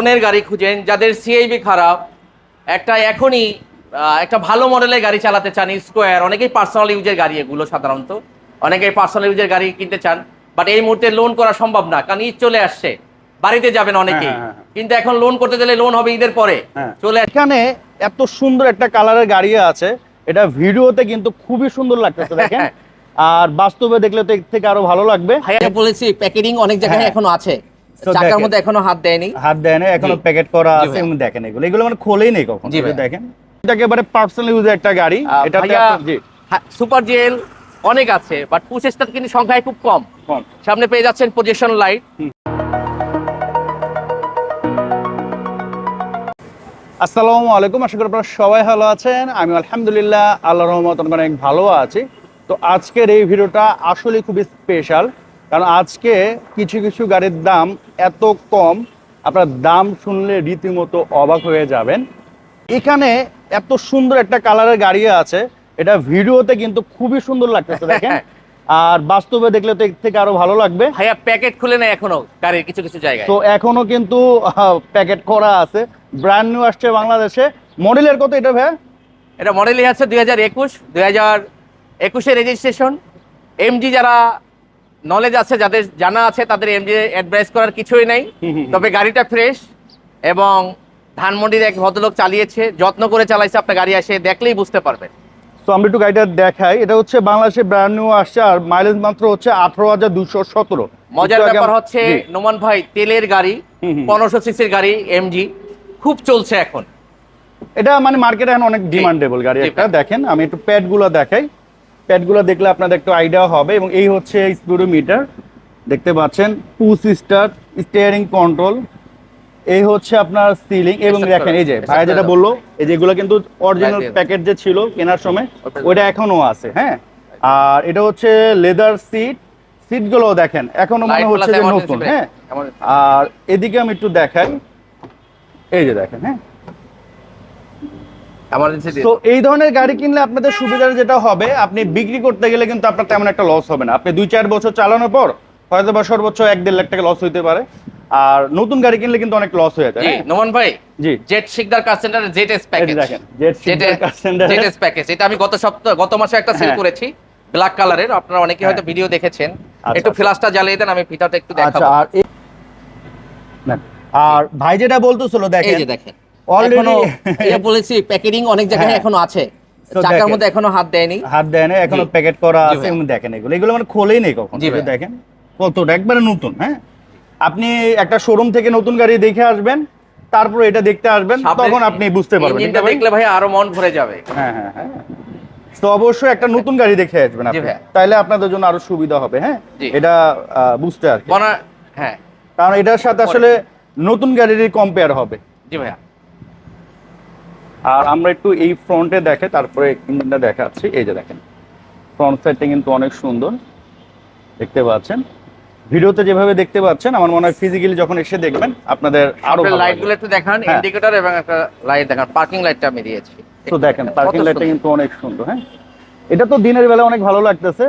লোনের গাড়ি খুঁজেন যাদের সিআইবি খারাপ একটা এখনই একটা ভালো মডেলের গাড়ি চালাতে চান স্কোয়ার অনেকেই পার্সোনাল ইউজের গাড়ি এগুলো সাধারণত। অনেকেই পার্সোনাল ইউজের গাড়ি কিনতে চান বাট এই মুহূর্তে লোন করা সম্ভব না কারণ ঈদ চলে আসছে। বাড়িতে যাবেন অনেকেই। হ্যাঁ, হ্যাঁ, হ্যাঁ। কিন্তু এখন লোন করতে গেলে লোন হবে ঈদের পরে। হ্যাঁ। চলে এখানে এত সুন্দর একটা কালারের গাড়ি আছে। এটা ভিডিওতে কিন্তু খুবই সুন্দর লাগতেছে দেখেন। আর বাস্তবে দেখলে তো এর থেকে আরও ভালো লাগবে। ভাইয়া বলেছি প্যাকেটিং অনেক জায়গায় হ্যাঁ। এখনও আছে। চাকার। মধ্যে এখনও হাত দেয়নি? হাত দেয় না এখনও প্যাকেট করা আছে। এবং দেখেন এগুলো। এগুলো মানে খোলেই নেই কখন দেখেন। এটা একেবারে পার্সোনাল ইউজের একটা গাড়ি। জি। সুপার জেল অনেক আছে বাট পুশেসটার কিন্তু সংখ্যায় খুব কম। কম। সামনে পেয়ে যাচ্ছেন পজিশন লাইট আসসালামু আলাইকুম আশা করি আপনারা সবাই ভালো আছেন। আমি আলহামদুলিল্লাহ আল্লাহ রহমত অনেক ভালো আছি। তো আজকের এই ভিডিওটা আসলে খুবই স্পেশাল কারণ আজকে কিছু কিছু গাড়ির দাম এত কম আপনার দাম শুনলে রীতিমতো অবাক হয়ে যাবেন। এখানে এত সুন্দর একটা কালারের গাড়ি আছে এটা ভিডিওতে কিন্তু খুবই সুন্দর লাগতেছে দেখেন। আর বাস্তবে দেখলে তো এর থেকে আরও ভালো লাগবে। ভাইয়া প্যাকেট খুলে নেয় এখনও গাড়ির কিছু কিছু জায়গায়। তো এখনও কিন্তু প্যাকেট করা আছে। ব্র্যান্ড নিউ আসছে বাংলাদেশে। মডেলের কত এটা ভাই এটা মডেলই আছে দুই হাজার একুশ দুই হাজার একুশে রেজিস্ট্রেশন এমজি যারা নলেজ আছে যাদের জানা আছে তাদের এমজি অ্যাডভাইস করার কিছুই নাই। তবে গাড়িটা ফ্রেশ এবং ধানমন্ডির এক ভদ্রলোক চালিয়েছে যত্ন করে চালাইছে আপনার গাড়ি এসে দেখলেই বুঝতে পারবেন। তো আমরা একটু গাড়িটা দেখাই। এটা হচ্ছে বাংলাদেশে ব্র্যান্ড নিউ আসছে আর মাইলেজ মাত্র হচ্ছে আঠারো হাজার দুশো সতেরো। মজার ব্যাপার হচ্ছে নোমান ভাই তেলের গাড়ি। পনেরোশো সিসির গাড়ি এমজি খুব চলছে এখন। এটা মানে মার্কেটে এখন অনেক ডিমান্ডেবল গাড়ি একটা। দেখেন আমি একটু প্যাডগুলো দেখাই। প্যাডগুলো দেখলে আপনাদের একটু আইডিয়া হবে এবং এই হচ্ছে স্পিডোমিটার। দেখতে পাচ্ছেন পুশ স্টার্ট স্টিয়ারিং কন্ট্রোল এই হচ্ছে আপনার সিলিং এবং দেখেন এই যে করে, ভাই যেটা বলল এই যেগুলো কিন্তু অরিজিনাল প্যাকেট যে ছিল কেনার সময় ওইটা এখনও আছে হ্যাঁ? আর এটা হচ্ছে লেদার সিট সিটগুলো দেখেন এখনও মনে হচ্ছে যে নতুন হ্যাঁ? আর এদিকে আমি একটু দেখাই এই যে দেখেন হ্যাঁ? তো এই ধরনের গাড়ি কিনলে আপনাদের সুবিধার যেটা হবে আপনি বিক্রি করতে গেলে কিন্তু আপনার তেমন একটা লস হবে না। আপনি দুই চার বছর চালানোর পর হয়তো বা সর্বোচ্চ এক দেড় লাখ টাকা লস হইতে পারে। আর নতুন গাড়ি কিনলে কিন্তু অনেক লস হয়ে যায়। হ্যাঁ? ভাই জি। Z Sikder car center Z S package Z S package এটা আমি গত সপ্তাহ গত মাসে একটা সেল হ্যাঁ। করেছি ব্ল্যাক কালারের আপনারা অনেকে হয়তো হ্যাঁ। ভিডিও দেখেছেন। আচ্ছা, একটু আচ্ছা। ফ্ল্যাশটা জ্বালিয়ে দেন আমি ভিতরটা একটু আচ্ছা দেখাবো। আর আর ভাই যেটা বলতেছিল দেখেন যে দেখেন। এখনও বলেছি প্যাকেটিং অনেক জায়গায় হ্যাঁ। এখনও আছে। চাকার মধ্যে এখনও হাত দেয়নি। হাত দেয় না এখনও প্যাকেট করা আছে। এবং দেখেন এগুলো। এগুলো মানে খোলেই নেই কখন। দেখেন কতটা একবারে নতুন হ্যাঁ? আপনি একটা শোরুম থেকে নতুন গাড়ি দেখে আসবেন তারপর এটা দেখতে আসবেন তখন আপনি বুঝতে পারবেন। এটা দেখলে ভাই আরও মন ভরে যাবে। হ্যাঁ হ্যাঁ হ্যাঁ। তো অবশ্যই একটা নতুন গাড়ি দেখে আসবেন আপনি। তাইলে আপনাদের জন্য আরও সুবিধা হবে হ্যাঁ? এটা বুঝতে আর। হ্যাঁ। কারণ এটার সাথে আসলে নতুন গাড়িরই কম্পেয়ার হবে। জি ভাইয়া। আর আমরা একটু এই ফ্রন্টে দেখে তারপরে ইঞ্জিনটা দেখাচ্ছি। এই যে দেখেন ফ্রন্ট সাইডটা কিন্তু অনেক সুন্দর। দেখতে পাচ্ছেন? ভিডিওতে যেভাবে দেখতে পাচ্ছেন আমার মনে হয় ফিজিক্যালি যখন এসে দেখবেন আপনাদের আরও আপনার ভালো লাইটগুলো একটু দেখান হ্যাঁ। ইন্ডিকেটর এবং একটা লাইট দেখান পার্কিং লাইটটা আমি দিয়েছি। তো দেখেন পার্কিং লাইটটা কিন্তু অনেক সুন্দর হ্যাঁ। এটা তো দিনের বেলা অনেক ভালো লাগতেছে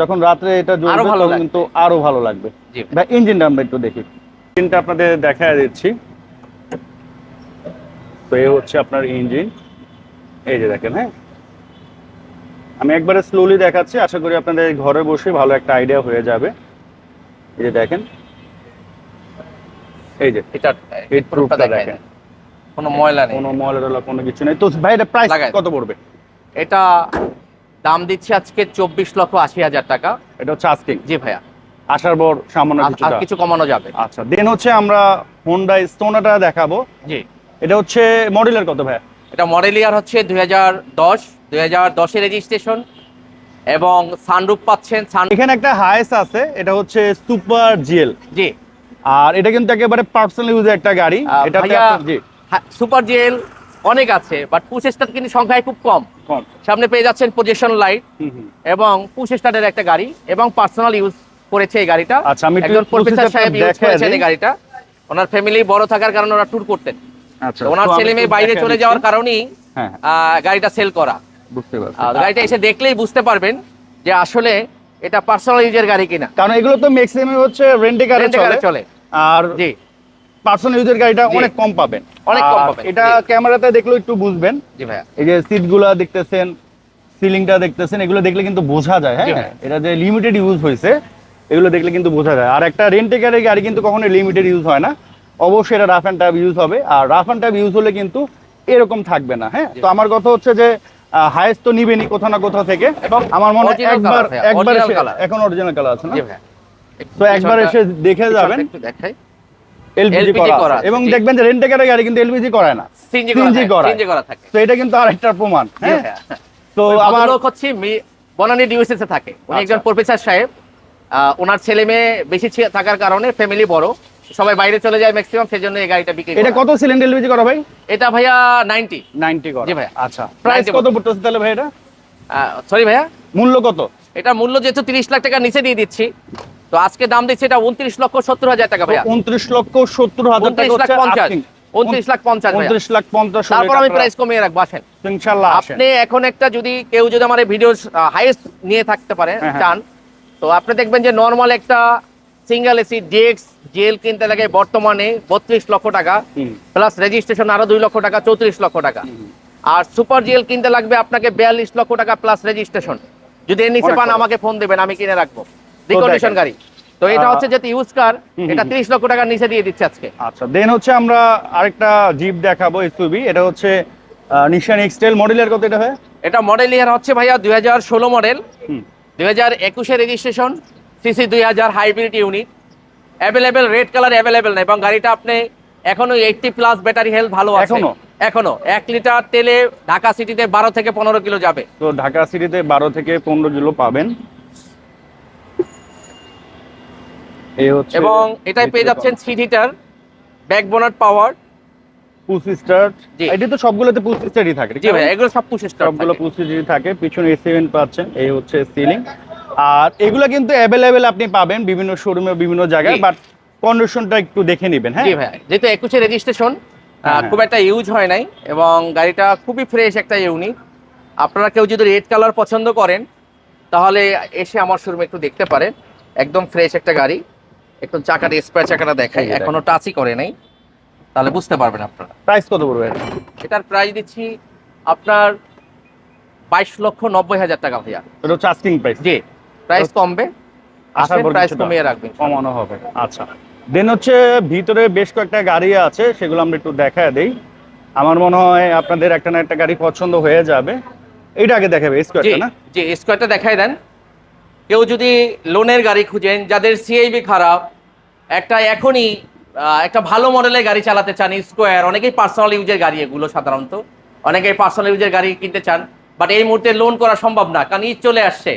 যখন রাত্রে এটা জ্বলবে ভালো তখন কিন্তু আরও ভালো লাগবে। ইঞ্জিনটা আমরা একটু দেখি। ইঞ্জিনটা আপনাদের দেখা দিচ্ছি। তো এই হচ্ছে আপনার ইঞ্জিন। এই যে দেখেন হ্যাঁ? আমি একবারে স্লোলি দেখাচ্ছি আশা করি আপনাদের ঘরে বসে ভালো একটা আইডিয়া হয়ে যাবে। এই যে দেখেন। এই যে এটা এই প্রুফটা দেখেন। কোনো ময়লা নেই। কোনো ময়লা টলা কোনো কিছু নেই। তো ভাই এটা প্রাইস কত পড়বে? এটা দাম দিচ্ছি আজকে চব্বিশ লক্ষ আশি হাজার টাকা। এটা হচ্ছে আজকে জি ভাইয়া। আসার পর সামান্য কিছু কমানো যাবে। আচ্ছা দেন হচ্ছে আমরা হোন্ডা স্টোনাটা দেখাবো। জি। এটা হচ্ছে মডেলের কত ভাই এটা মডেল ইয়ার হচ্ছে দুই হাজার দশ দুই হাজার দশের রেজিস্ট্রেশন এবং সানরুপ পাচ্ছেন সান এখানে একটা হাইস আছে এটা হচ্ছে সুপার জিএল জি। আর এটা কিন্তু একেবারে পার্সোনাল ইউজের একটা গাড়ি। আপনার- জি। সুপার জেল অনেক আছে বাট পুশ স্টার কিন্তু সংখ্যায় খুব কম। সামনে পেয়ে যাচ্ছেন পজিশন লাইট। এবং পুশ স্টারের একটা গাড়ি এবং পার্সোনাল ইউজ করেছে এই গাড়িটা। আচ্ছা, আমি একজন প্রফেসর সাহেব ইউজ করেছেন এই গাড়িটা। ওনার ফ্যামিলি বড় থাকার কারণে ওরা ট্যুর করতেন। ওনার ছেলে মেয়ে বাইরে চলে যাওয়ার কারণেই হ্যাঁ হ্যাঁ, গাড়িটা সেল করা। বুঝতে পারছি। গাড়িটা এসে দেখলেই বুঝতে পারবেন যে আসলে এটা পার্সোনাল ইউজের গাড়ি কিনা। কারণ এগুলো তো ম্যাক্সিমাম হচ্ছে রেন্টে এ চলে। আর জি। পার্সোনাল ইউজের গাড়িটা অনেক কম পাবেন। অনেক কম পাবেন, এটা। ক্যামেরাতে দেখলেও একটু বুঝবেন। জি ভাইয়া। এই যে সিটগুলা দেখতেছেন সিলিংটা দেখতেছেন এগুলো দেখলে কিন্তু বোঝা যায় হ্যাঁ? এটা যে লিমিটেড ইউজ হয়েছে এগুলো দেখলে কিন্তু বোঝা যায়। আর একটা রেন্টেকারের গাড়ি কিন্তু কখনো লিমিটেড ইউজ হয় না। অবশ্যই এটা রাফ অ্যান্ড টাইপ ইউজ হবে। আর রাফ অ্যান্ড টাইপ ইউজ হলে কিন্তু এরকম থাকবে না হ্যাঁ? তো আমার কথা হচ্ছে যে হাইস্ট তো নিবেনি কোথাও না কোথাও থেকে। এবং আমার মনে হয় একবার একবার এসে- এখন অরিজিনাল কালার আছে না? তো একবার এসে দেখে যাবেন। একটু দেখাই। এলপিজি করা এবং দেখবেন যে রেন্টেকারের গাড়ি কিন্তু এলপিজি করে না। সিএনজি করা। সিএনজি করা থাকে। তো এটা কিন্তু আরেকটা প্রমাণ হ্যাঁ? তো আবার ভদ্রলোক হচ্ছে বনানী ডিউসিস এ থাকে। উনি আচ্ছা। একজন প্রফেসর সাহেব। ওনার ছেলে মেয়ে বেশি থাকার কারণে ফ্যামিলি বড়। সবাই বাইরে চলে যায় ম্যাক্সিমাম সেজন্য এই গাড়িটা বিক্রি এটা কত সিলিন্ডার এলপিজি করা ভাই? এটা ভাইয়া 90 নাইনটি করা। জি ভাই। আচ্ছা। প্রাইস কত পড়তেছে তাহলে ভাই এটা? সরি ভাইয়া? মূল্য কত? এটা মূল্য যেহেতু 30 লাখ টাকা নিচে দিয়ে দিচ্ছি। তো আজকে দাম দিচ্ছি এটা 29 লক্ষ 70 হাজার টাকা ভাইয়া। উনত্রিশ লক্ষ সত্তর হাজার টাকা 29 লাখ হচ্ছে 50 29 লাখ 50 ভাইয়া। উনত্রিশ লাখ পঞ্চাশ হলে তারপর আমি প্রাইস কমিয়ে রাখব আসেন। ইনশাল্লাহ আসেন। আপনি এখন একটা যদি কেউ যদি আমার ভিডিও হাইয়েস্ট নিয়ে থাকতে পারে হ্যাঁ, হ্যাঁ। চান তো আপনি দেখবেন যে নর্মাল একটা সিঙ্গেল এসি ডেক্স জেল কিনতে লাগে বর্তমানে বত্রিশ লক্ষ টাকা প্লাস রেজিস্ট্রেশন আরও দুই লক্ষ টাকা চৌত্রিশ লক্ষ টাকা। আর সুপার জেল কিনতে লাগবে আপনাকে বিয়াল্লিশ লক্ষ টাকা প্লাস রেজিস্ট্রেশন। যদি এর নিচে পান আমাকে ফোন দেবেন আমি কিনে রাখব। রিকন্ডিশন গাড়ি। তো এটা হচ্ছে যেহেতু ইউজ কার এটা হুম। তিরিশ লক্ষ টাকার নিচে দিয়ে দিচ্ছে আজকে। আচ্ছা দেন হচ্ছে আমরা আরেকটা জিপ দেখাবো এসইউভি এটা হচ্ছে নিশান এক্সটেল মডেলের কত এটা হয় এটা মডেল ইয়ার হচ্ছে ভাইয়া দুই হাজার ষোলো মডেল হুম। দুই হাজার একুশে রেজিস্ট্রেশন সিসি দুই হাজার hybrid unit available red colour available না এবং গাড়িটা আপনি এখনও এইটটি প্লাস ব্যাটারি হেলথ ভালো আছে। এখনও? এক লিটার তেলে ঢাকা সিটিতে বারো থেকে পনেরো কিলো যাবে। তো ঢাকা সিটিতে বারো থেকে পনেরো কিলো পাবেন। এবং এটাই পেয়ে যাচ্ছেন seat heater back bonnet power push start এটা তো সবগুলোতে পুশ স্টার্টই থাকে জি ভাই? এগুলো সব পুশ সবগুলো পুশ স্টার্টই থাকে পিছনে এসিভেন পাচ্ছেন এই হচ্ছে সিলিং আর এগুলো কিন্তু অ্যাভেলেবেল আপনি পাবেন বিভিন্ন শোরুমে বিভিন্ন জায়গায় বাট কন্ডিশনটা একটু দেখে নেবেন হ্যাঁ? জি ভাই যেহেতু একুশে রেজিস্ট্রেশন হ্যাঁ। খুব একটা ইউজ হয় নাই এবং গাড়িটা খুবই ফ্রেশ একটা ইউনিক আপনারা কেউ যদি রেড কালার পছন্দ করেন তাহলে এসে আমার শোরুমে একটু দেখতে পারেন। একদম ফ্রেশ একটা গাড়ি একটু চাকাটা স্পেয়ার চাকাটা দেখাই এখনও টাচই করে নাই। তাহলে বুঝতে পারবেন আপনারা। প্রাইস কত পড়বে? এটা? এটার প্রাইস দিচ্ছি আপনার বাইশ লক্ষ নব্বই হাজার টাকা ভাইয়া। এটা হচ্ছে আস্কিং প্রাইস জি। প্রাইস কমবে আশা আসেন করি প্রাইস কমিয়ে রাখবেন। কমানো হবে। আচ্ছা। দেন হচ্ছে ভিতরে বেশ কয়েকটা গাড়ি আছে সেগুলো আমরা একটু দেখায় দেই। আমার মনে হয় আপনাদের একটা না একটা গাড়ি পছন্দ হয়ে যাবে। এইটা আগে দেখাবে স্কোয়ারটা না? জি স্কোয়ারটা দেখাই দেন। কেউ যদি লোনের গাড়ি খুঁজেন যাদের সিআইবি খারাপ একটা এখনই একটা ভালো মডেলের গাড়ি চালাতে চান স্কোয়ার অনেকেই পার্সোনাল ইউজের গাড়ি এগুলো সাধারণত। অনেকেই পার্সোনাল ইউজের গাড়ি কিনতে চান বাট এই মুহূর্তে লোন করা সম্ভব না কারণ ঈদ চলে আসছে।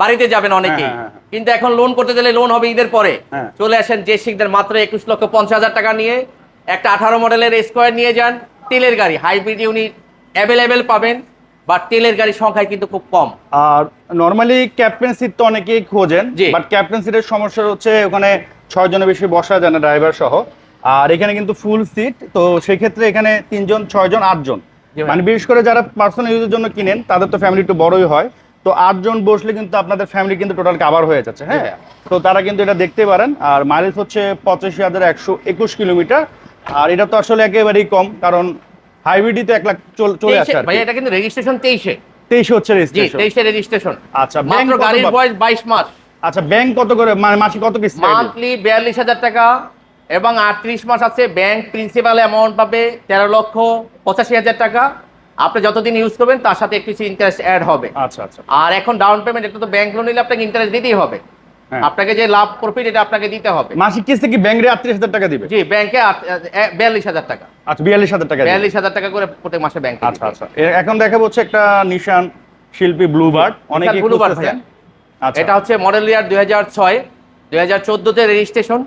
বাড়িতে যাবেন অনেকেই। হ্যাঁ, হ্যাঁ, হ্যাঁ। কিন্তু এখন লোন করতে গেলে লোন হবে ঈদের পরে। চলে আসেন যে শিখদের মাত্র একুশ লক্ষ পঞ্চাশ হাজার টাকা নিয়ে একটা আঠারো মডেলের স্কোয়ার নিয়ে যান। তেলের গাড়ি হাইব্রিড ইউনিট অ্যাভেলেবেল পাবেন বাট তেলের গাড়ির সংখ্যায় কিন্তু খুব কম। আর নর্মালি ক্যাপ্টেন সিট তো অনেকেই খোঁজেন। বাট ক্যাপ্টেন সিটের সমস্যা হচ্ছে ওখানে ছয় জনের বেশি বসা যায় না ড্রাইভার সহ। আর এখানে কিন্তু ফুল সিট তো সেক্ষেত্রে এখানে তিনজন ছয়জন আটজন। মানে বিশেষ করে যারা পার্সোনাল ইউজের জন্য কিনেন তাদের তো ফ্যামিলি একটু বড়ই হয়। তো আটজন বসলে কিন্তু আপনাদের ফ্যামিলি কিন্তু টোটাল কাভার হয়ে যাচ্ছে হ্যাঁ? তো তারা কিন্তু এটা দেখতে পারেন। আর মাইলেজ হচ্ছে পঁচাশি হাজার একশো একুশ কিলোমিটার। আর এটা তো আসলে একেবারেই কম কারণ হাইব্রিডই তো এক লাখ চলে আসে তেইশে- আর ভাই এটা কিন্তু রেজিস্ট্রেশন তেইশে। তেইশে হচ্ছে রেজিস্ট্রেশন তেইশে রেজিস্ট্রেশন আচ্ছা মাত্র গাড়ির বয়স বাইশ মাস। আচ্ছা ব্যাংক কত করে মানে মাসে কত কিস্তি মান্থলি বিয়াল্লিশ হাজার টাকা এবং আটত্রিশ মাস আছে ব্যাংক প্রিন্সিপাল অ্যামাউন্ট পাবে তেরো লক্ষ পঁচাশি হাজার টাকা। আপনি যতদিন ইউজ করবেন তার সাথে কিছু ইন্টারেস্ট অ্যাড হবে। আচ্ছা আচ্ছা। আর এখন ডাউন পেমেন্ট এটা তো ব্যাংক লোন নিলে আপনাকে ইন্টারেস্ট দিতেই হবে। হ্যাঁ। আপনাকে যে লাভ প্রফিট এটা আপনাকে দিতে হবে। মাসিক কিস্তি কি ব্যাংক রে আটত্রিশ হাজার টাকা দিবে? জি ব্যাংকে বিয়াল্লিশ হাজার টাকা। আচ্ছা বিয়াল্লিশ হাজার টাকা দিবে। বিয়াল্লিশ হাজার টাকা করে প্রত্যেক মাসে ব্যাংকে আচ্ছা আচ্ছা। এখন দেখা হচ্ছে একটা নিশান শিল্পী ব্লুবার্ড অনেকে খুঁজতেছেন। আচ্ছা। এটা হচ্ছে মডেল ইয়ার দুই হাজার ছয় দুই হাজার চোদ্দোতে রেজিস্ট্রেশন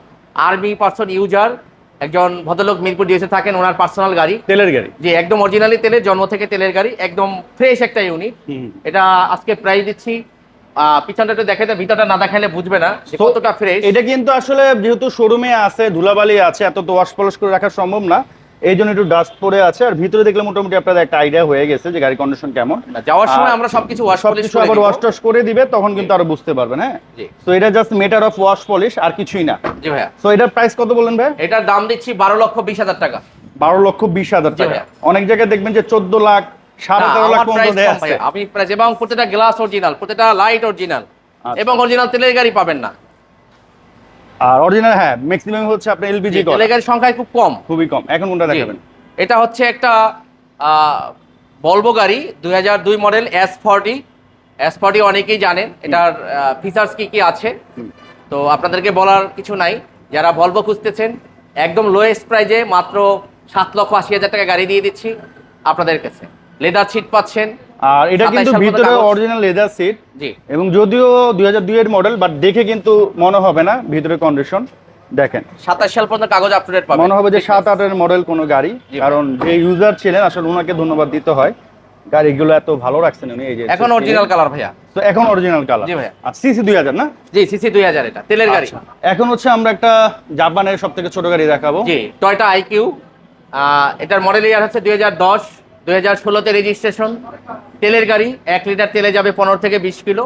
আর্মি পার্সন ইউজার একজন ভদ্রলোক মিরপুর ডিএসে থাকেন ওনার পার্সোনাল গাড়ি। তেলের গাড়ি। যে একদম অরিজিনালি তেলের জন্ম থেকে তেলের গাড়ি একদম ফ্রেশ একটা ইউনিট। এটা আজকে প্রাইস দিচ্ছি পিছনটা একটু দেখে দেয়, ভিতরটা না দেখালে বুঝবে না কতটা ফ্রেশ এটা কিন্তু আসলে যেহেতু শোরুমে আছে ধুলাবালি আছে এত তো ওয়াশ পলিশ করে রাখা সম্ভব না। এই জন্য একটু ডাস্ট পড়ে আছে। আর ভিতরে দেখলে মোটামুটি আপনাদের একটা আইডিয়া হয়ে গেছে যে গাড়ি কন্ডিশন কেমন। যাওয়ার সময় আমরা সবকিছু ওয়াশ পলিশ সবকিছু আবার ওয়াশ টশ করে দিবে তখন কিন্তু আরও বুঝতে পারবেন হ্যাঁ? তো এটা just matter of wash polish আর কিছুই না। জি ভাইয়া। তো এটার প্রাইস কত বললেন ভাই এটার দাম দিচ্ছি বারো লক্ষ বিশ হাজার টাকা। বারো লক্ষ বিশ হাজার টাকা। অনেক জায়গায় দেখবেন যে চোদ্দ লাখ সাড়ে না, তেরো লাখ পর্যন্ত দেয়া আছে। আমি প্রাইস এবং প্রত্যেকটা গ্লাস অরিজিনাল প্রত্যেকটা লাইট অরিজিনাল। এবং অরিজিনাল তেলের গাড়ি পাবেন না। আর অরিজিনাল হ্যাঁ ম্যাক্সিমাম হচ্ছে আপনার এলপিজি তেলের গাড়ির সংখ্যায় খুব কম। খুবই কম। এখন কোনটা। দেখাবেন? এটা হচ্ছে একটা বলব গাড়ি দুই হাজার দুই model S forty S forty অনেকেই জানেন এটার ফিচার্স কি কি আছে। তো আপনাদেরকে বলার কিছু নাই। যারা ভলভো খুঁজতেছেন একদম লোয়েস্ট প্রাইজে মাত্র সাত লক্ষ আশি হাজার টাকা গাড়ি দিয়ে দিচ্ছি আপনাদের কাছে। লেদার সিট পাচ্ছেন আর এটা কিন্তু ভিতরে অরিজিনাল লেদার সিট এবং যদিও দুই হাজার দুই এর মডেল বাট দেখে কিন্তু মনে হবে না ভিতরে কন্ডিশন দেখেন। সাতাশ সাল পর্যন্ত কাগজ আপডেট পাবেন। মনে হবে যে সাত এর মডেল কোনো গাড়ি। কারণ যে ইউজার ছিলেন আসলে ওনাকে ধন্যবাদ দিতে হয়। গাড়িগুলো এত ভালো রাখছেন উনি এই যে এখন অরিজিনাল কালার ভাইয়া। তো এখন অরিজিনাল কালার জি ভাইয়া। আর সিসি 2000 না? জি সিসি 2000 এটা তেলের গাড়ি। আচ্ছা। এখন হচ্ছে আমরা একটা জাপানের সবথেকে ছোট গাড়ি দেখাবো। জি টয়টা আইকিউ এটার মডেল ইয়ার হচ্ছে 2010 দু হাজার ষোলোতে রেজিস্ট্রেশন তেলের গাড়ি এক লিটার তেলে যাবে পনেরো থেকে বিশ কিলো।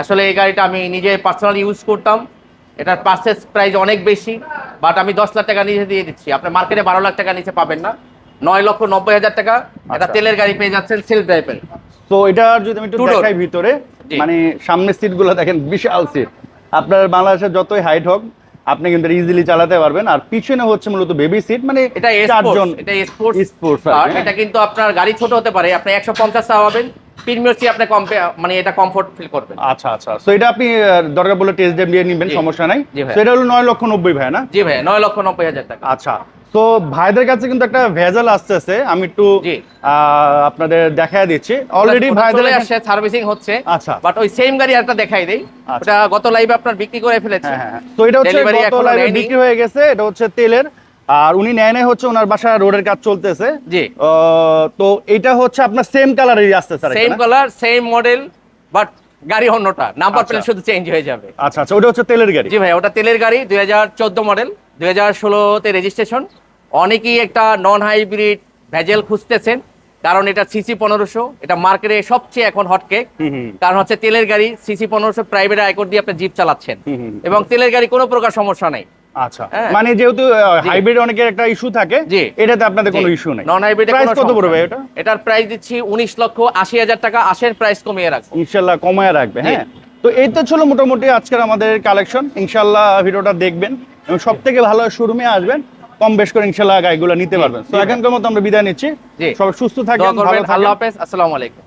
আসলে এই গাড়িটা আমি নিজে পার্সোনালি ইউজ করতাম। এটার পার্সেস প্রাইস অনেক বেশি বাট আমি দশ লাখ টাকা নিচে দিয়ে দিচ্ছি। আপনি মার্কেটে বারো লাখ টাকা নিচে পাবেন না। নয় লক্ষ নব্বই হাজার টাকা এটা আচ্ছা। তেলের গাড়ি পেয়ে যাচ্ছেন সেল ড্রাইভের তো এটা যদি আমি একটু দেখাই ভিতরে মানে সামনের সিটগুলো দেখেন বিশাল সিট আপনার বাংলাদেশে যতই হাইট হোক আপনি কিন্তু ইজিলি চালাতে পারবেন। আর পিছনে হচ্ছে মূলত বেবি সিট মানে এটা চারজন এটা স্পোর্টস স্পোর্টস। এটা কিন্তু আপনার গাড়ি ছোট হতে পারে আপনি একশো পঞ্চাশ পাবেন প্রিমিয়ার সি আপনি কম মানে এটা কমফর্ট ফিল করবেন। আচ্ছা আচ্ছা। সো এটা আপনি দরকার বলে টেস্ট ড্রাইভ নিয়ে নেবেন সমস্যা নাই। সো এটা হলো 9 লক্ষ নব্বই ভাই না? জি ভাই 9 লক্ষ নব্বই হাজার টাকা। আচ্ছা। তো ভাইদের কাছে কিন্তু একটা ভেজাল আসতেছে আমি একটু আপনাদের দেখায় দিচ্ছি। অলরেডি ভাইদের আসছে সার্ভিসিং হচ্ছে আচ্ছা। বাট ওই সেম গাড়ি একটা দেখাই দেই। আচ্ছা। ওটা গত লাইভে আপনার বিক্রি করে ফেলেছে। হ্যাঁ হ্যাঁ তো এটা হচ্ছে গত লাইভে বিক্রি হয়ে গেছে এটা হচ্ছে তেলের। আর উনি নেয় নেয় হচ্ছে ওনার বাসায় রোডের কাজ চলতেছে। জি। তো এটা হচ্ছে আপনার সেম কালারেরই আসছে sir same colour same model but গাড়ি অন্যটা। নাম্বার আচ্ছা। প্লেট শুধু চেঞ্জ হয়ে যাবে। আচ্ছা আচ্ছা ওটা হচ্ছে তেলের গাড়ি। জি ভাই ওটা তেলের গাড়ি দুই হাজার চোদ্দ মডেল দুই হাজার ষোলোতে রেজিস্ট্রেশন অনেকেই একটা নন হাইব্রিড ভেজেল খুঁজতেছেন কারণ এটা সিসি পনেরোশো এটা মার্কেটে সবচেয়ে এখন হটকেক হুম কারণ হচ্ছে তেলের গাড়ি সিসি পনেরোশো প্রাইভেট আয়কর দিয়ে আপনি জিপ চালাচ্ছেন। এবং তেলের গাড়ি কোনো প্রকার সমস্যা নাই। আচ্ছা। হ্যাঁ। মানে যেহেতু হাইব্রিড অনেকের একটা ইস্যু থাকে। এটাতে আপনাদের কোনো ইস্যু নেই। নন হাইব্রিড প্রাইস কত পড়বে এটা? এটার প্রাইস দিচ্ছি উনিশ লক্ষ আশি হাজার টাকা আশের প্রাইস কমিয়ে রাখব। ইনশাল্লাহ কমায় রাখবে হ্যাঁ। তো এই তো ছিল মোটামুটি আজকের আমাদের কালেকশন ইনশাল্লাহ ভিডিওটা দেখবেন এবং সব থেকে ভালো শোরুমে আসবেন। কম বেশ করে ইনশাল্লাহ গাইগুলো নিতে পারবেন। তো। এখনকার মতো আমরা বিদায় নিচ্ছি। সবাই সুস্থ থাকেন। আল্লাহ হাফেজ। আসসালামু আলাইকুম।